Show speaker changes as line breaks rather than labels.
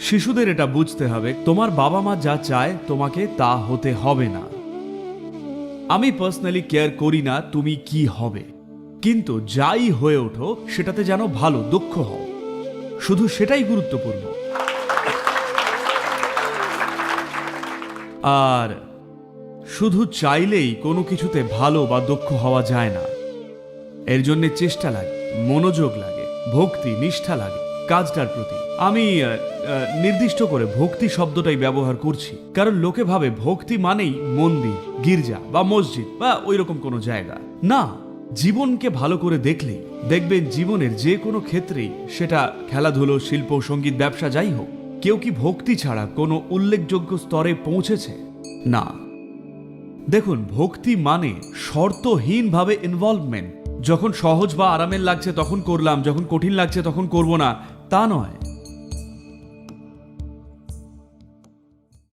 শিশুদের এটা বুঝতে হবে, তোমার বাবা মা যা চায় তোমাকে তা হতে হবে না। আমি পার্সোনালি কেয়ার করি না তুমি কি হবে। কিন্তু যাই হয়ে ওঠো, সেটাতে যেন ভালো দক্ষ হও। শুধু সেটাই গুরুত্বপূর্ণ। আর শুধু চাইলেই কোনো কিছুতে ভালো বা দক্ষ হওয়া যায় না। এর জন্য চেষ্টা লাগে, মনোযোগ লাগে, ভক্তি, নিষ্ঠা লাগে। কাজটার প্রতি। আমি নির্দিষ্ট করে ভক্তি শব্দটাই ব্যবহার করছি। কারণ লোকে ভাবে ভক্তি মানেই মন্দির, গির্জা বা মসজিদ বা ওই রকম কোনো জায়গা। না, জীবনকে ভালো করে দেখলেই দেখবেন জীবনের যে কোনো ক্ষেত্রেই সেটা খেলাধুলো, শিল্প, সংগীত, ব্যবসা যাই হোক, কেউ কি ভক্তি ছাড়া কোনো উল্লেখযোগ্য স্তরে পৌঁছেছে? না। দেখুন, ভক্তি মানে শর্তহীনভাবে ইনভলভমেন্ট যখন সহজ বা আরামের লাগছে তখন করলাম, যখন কঠিন লাগছে তখন করব না। তা নয়।